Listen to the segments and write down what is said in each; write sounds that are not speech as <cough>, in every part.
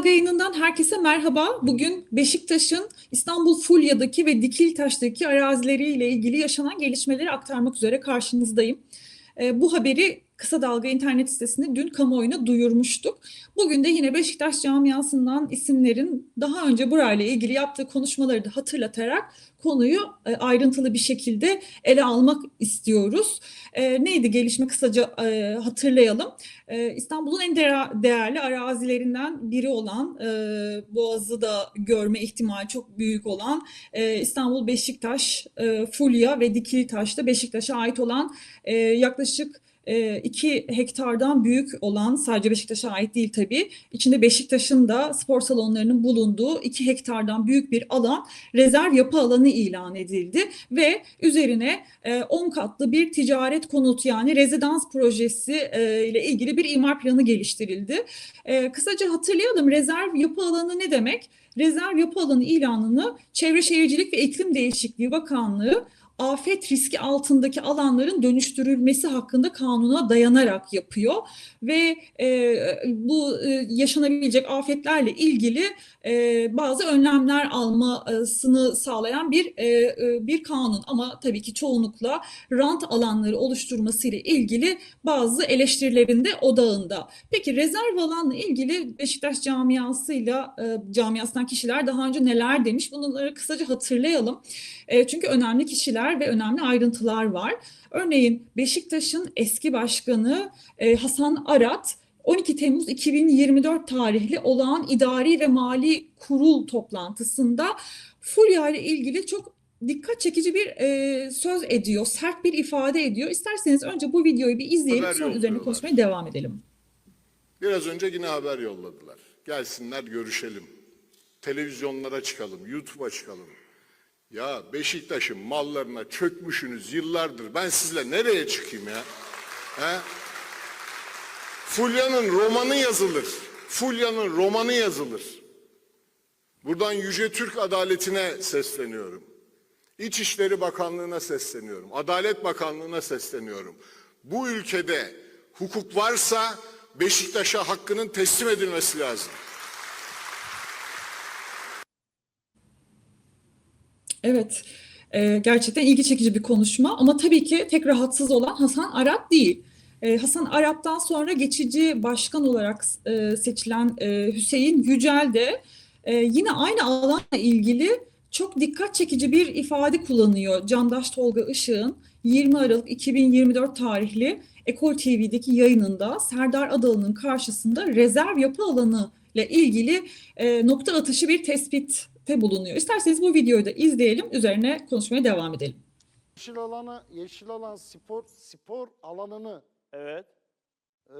Dalga yayınından herkese merhaba. Bugün Beşiktaş'ın İstanbul Fulya'daki ve Dikiltaş'taki arazileriyle ilgili yaşanan gelişmeleri aktarmak üzere karşınızdayım. Ee, bu haberi Kısa Dalga internet sitesinde dün kamuoyuna duyurmuştuk. Bugün de yine Beşiktaş camiasından isimlerin daha önce burayla ilgili yaptığı konuşmaları da hatırlatarak konuyu e, ayrıntılı bir şekilde ele almak istiyoruz. E, neydi gelişme kısaca e, hatırlayalım. İstanbul'un en değer- değerli arazilerinden biri olan Boğaz'ı da görme ihtimali çok büyük olan İstanbul Beşiktaş, Fulya ve Dikilitaş'ta Beşiktaş'a ait olan yaklaşık 2 hektardan büyük olan sadece Beşiktaş'a ait değil tabii. İçinde Beşiktaş'ın da spor salonlarının bulunduğu 2 hektardan büyük bir alan rezerv yapı alanı ilan edildi ve üzerine e, 10 katlı bir ticaret konut yani rezidans projesi e, ile ilgili bir imar planı geliştirildi. E, kısaca hatırlayalım rezerv yapı alanı ne demek? Rezerv yapı alanı ilanını Çevre Şehircilik ve İklim Değişikliği Bakanlığı afet riski altındaki alanların dönüştürülmesi hakkında kanuna dayanarak yapıyor ve e, bu e, yaşanabilecek afetlerle ilgili e, bazı önlemler almasını sağlayan bir e, e, bir kanun ama tabii ki çoğunlukla rant alanları oluşturması ile ilgili bazı eleştirilerin de odağında. Peki rezerv alanla ilgili Beşiktaş camiasıyla e, camiasından kişiler daha önce neler demiş bunları kısaca hatırlayalım. E, çünkü önemli kişiler ve önemli ayrıntılar var. Örneğin Beşiktaş'ın eski başkanı e, Hasan Arat 12 Temmuz 2024 tarihli olağan idari ve mali kurul toplantısında Fulya ile ilgili çok dikkat çekici bir e, söz ediyor, sert bir ifade ediyor. İsterseniz önce bu videoyu bir izleyelim, Haber sonra üzerine konuşmaya devam edelim. Biraz önce yine haber yolladılar. Gelsinler görüşelim. Televizyonlara çıkalım, YouTube'a çıkalım. Ya Beşiktaş'ın mallarına çökmüşsünüz yıllardır. Ben sizle nereye çıkayım ya? He? Fulya'nın romanı yazılır. Fulya'nın romanı yazılır. Buradan Yüce Türk adaletine sesleniyorum. İçişleri Bakanlığı'na sesleniyorum. Adalet Bakanlığı'na sesleniyorum. Bu ülkede hukuk varsa Beşiktaş'a hakkının teslim edilmesi lazım. Evet, e, gerçekten ilgi çekici bir konuşma ama tabii ki tek rahatsız olan Hasan Arat değil. E, Hasan Arat'tan sonra geçici başkan olarak e, seçilen e, Hüseyin Yücel de e, yine aynı alanla ilgili çok dikkat çekici bir ifade kullanıyor. Candaş Tolga Işık'ın 20 Aralık 2024 tarihli Ekol TV'deki yayınında Serdar Adalı'nın karşısında rezerv yapı alanı ile ilgili e, nokta atışı bir tespitte bulunuyor. İsterseniz bu videoyu da izleyelim, üzerine konuşmaya devam edelim. Yeşil alanı, yeşil alan spor spor alanını Evet. e,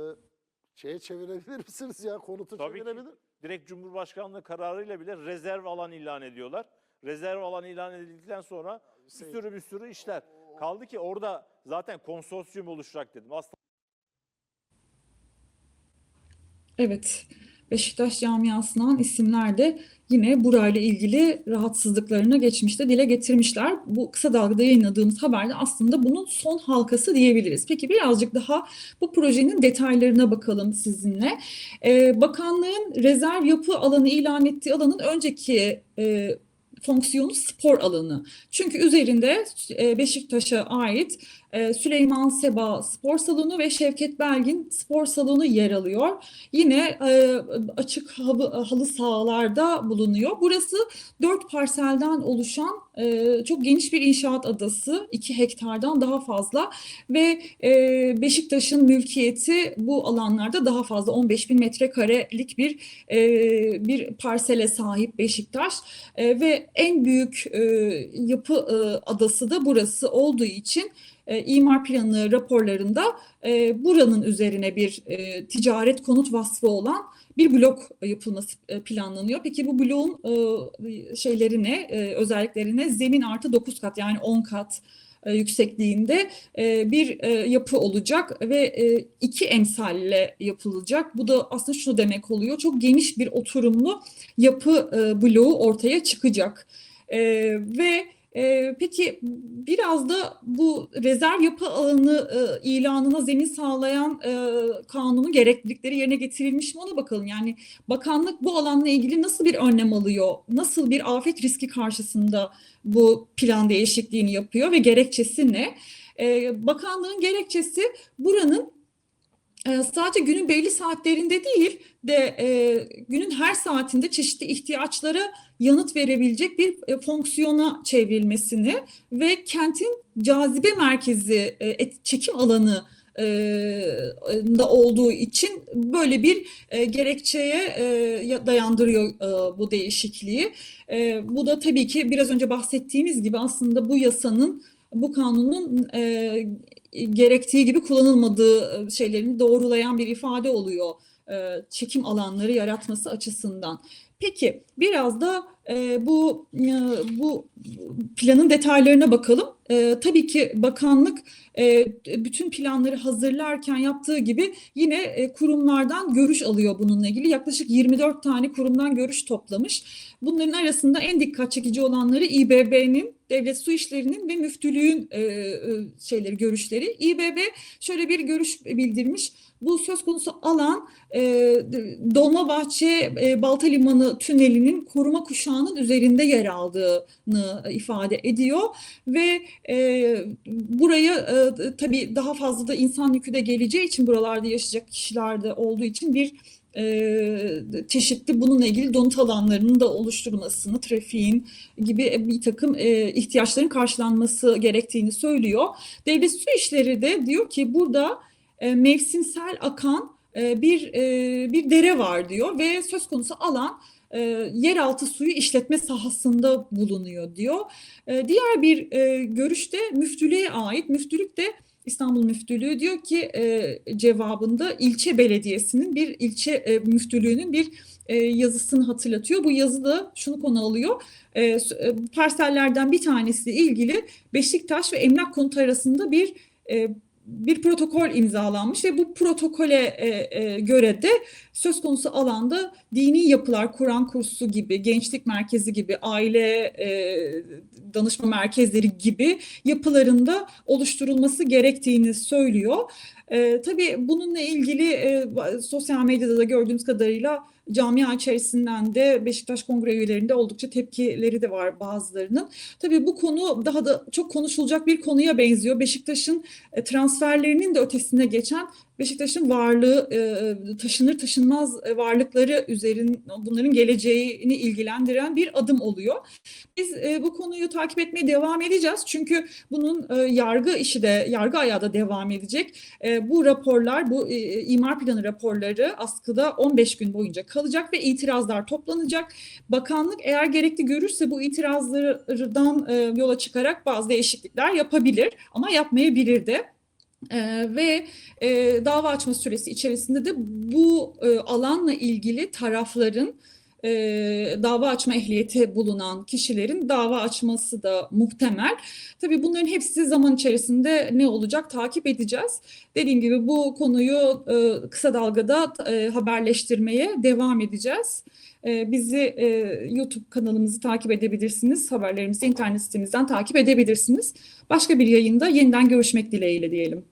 şeye çevirebilir <laughs> misiniz ya? Konutu Tabii ki. çevirebilir. Direkt Cumhurbaşkanlığı kararıyla bile rezerv alan ilan ediyorlar. Rezerv alan ilan edildikten sonra bir sürü bir sürü işler. Kaldı ki orada zaten konsorsiyum oluşacak dedim. Aslında Evet, Beşiktaş camiasından isimler de yine burayla ilgili rahatsızlıklarını geçmişte dile getirmişler. Bu kısa dalgada yayınladığımız haberde aslında bunun son halkası diyebiliriz. Peki birazcık daha bu projenin detaylarına bakalım sizinle. Ee, bakanlığın rezerv yapı alanı ilan ettiği alanın önceki e, fonksiyonu spor alanı. Çünkü üzerinde e, Beşiktaş'a ait Süleyman Seba Spor Salonu ve Şevket Belgin Spor Salonu yer alıyor. Yine e, açık halı, sahalarda bulunuyor. Burası dört parselden oluşan e, çok geniş bir inşaat adası. 2 hektardan daha fazla ve e, Beşiktaş'ın mülkiyeti bu alanlarda daha fazla 15 bin metrekarelik bir bir parsele sahip Beşiktaş ve en büyük yapı adası da burası olduğu için e, imar planı raporlarında e, buranın üzerine bir e, ticaret konut vasfı olan bir blok yapılması e, planlanıyor. Peki bu bloğun e, şeylerine, e, özelliklerine zemin artı 9 kat yani 10 kat e, yüksekliğinde e, bir yapı olacak ve iki emsalle yapılacak. Bu da aslında şunu demek oluyor. Çok geniş bir oturumlu yapı bloğu ortaya çıkacak. Ve Ee, peki biraz da bu rezerv yapı alanı e, ilanına zemin sağlayan e, kanunun gereklilikleri yerine getirilmiş mi ona bakalım. Yani bakanlık bu alanla ilgili nasıl bir önlem alıyor? Nasıl bir afet riski karşısında bu plan değişikliğini yapıyor ve gerekçesi ne? Ee, bakanlığın gerekçesi buranın e, sadece günün belli saatlerinde değil de e, günün her saatinde çeşitli ihtiyaçlara yanıt verebilecek bir e, fonksiyona çevrilmesini ve kentin cazibe merkezi, e, et- çekim alanı e, da olduğu için böyle bir e, gerekçeye e, ya- dayandırıyor e, bu değişikliği. E, bu da tabii ki biraz önce bahsettiğimiz gibi aslında bu yasanın, bu kanunun e, gerektiği gibi kullanılmadığı e, şeylerini doğrulayan bir ifade oluyor e, çekim alanları yaratması açısından. Peki biraz da e, bu e, bu planın detaylarına bakalım. E, tabii ki bakanlık e, bütün planları hazırlarken yaptığı gibi yine e, kurumlardan görüş alıyor bununla ilgili. Yaklaşık 24 tane kurumdan görüş toplamış. Bunların arasında en dikkat çekici olanları İBB'nin, Devlet Su İşleri'nin ve müftülüğün e, e, şeyleri, görüşleri. İBB şöyle bir görüş bildirmiş. Bu söz konusu alan e, Dolmabahçe e, Balta Limanı tünelinin koruma kuşağının üzerinde yer aldığını ifade ediyor ve e, buraya e, tabii daha fazla da insan yükü de geleceği için buralarda yaşayacak kişiler de olduğu için bir e, çeşitli bununla ilgili donut alanlarının da oluşturulmasını, trafiğin gibi bir takım e, ihtiyaçların karşılanması gerektiğini söylüyor. Devlet Su İşleri de diyor ki burada e, mevsimsel akan e, bir e, bir dere var diyor ve söz konusu alan e, yeraltı suyu işletme sahasında bulunuyor diyor. E, diğer bir e, görüş de müftülüğe ait. Müftülük de İstanbul Müftülüğü diyor ki e, cevabında ilçe belediyesinin bir ilçe e, müftülüğünün bir e, yazısını hatırlatıyor. Bu yazıda şunu konu alıyor. E, e, parsellerden bir tanesiyle ilgili Beşiktaş ve Emlak Konutu arasında bir e, bir protokol imzalanmış ve bu protokole e, e, göre de söz konusu alanda dini yapılar, Kur'an kursu gibi, gençlik merkezi gibi, aile e, danışma merkezleri gibi yapılarında oluşturulması gerektiğini söylüyor. Tabii bununla ilgili sosyal medyada da gördüğümüz kadarıyla camia içerisinden de Beşiktaş Kongre üyelerinde oldukça tepkileri de var bazılarının. Tabii bu konu daha da çok konuşulacak bir konuya benziyor. Beşiktaş'ın e, transferlerinin de ötesine geçen Beşiktaş'ın varlığı e, taşınır taşınmaz e, varlıkları üzerin bunların geleceğini ilgilendiren bir adım oluyor. Biz e, bu konuyu takip etmeye devam edeceğiz. Çünkü bunun e, yargı işi de yargı ayağı da devam edecek. E, bu raporlar, bu e, imar planı raporları askıda 15 gün boyunca kalacak ve itirazlar toplanacak. Bakanlık eğer gerekli görürse bu itirazlardan e, yola çıkarak bazı değişiklikler yapabilir ama yapmayabilir de. Ee, ve e, dava açma süresi içerisinde de bu e, alanla ilgili tarafların e, dava açma ehliyeti bulunan kişilerin dava açması da muhtemel. Tabii bunların hepsi zaman içerisinde ne olacak takip edeceğiz. Dediğim gibi bu konuyu e, kısa dalgada e, haberleştirmeye devam edeceğiz. E, bizi e, YouTube kanalımızı takip edebilirsiniz. Haberlerimizi internet sitemizden takip edebilirsiniz. Başka bir yayında yeniden görüşmek dileğiyle diyelim.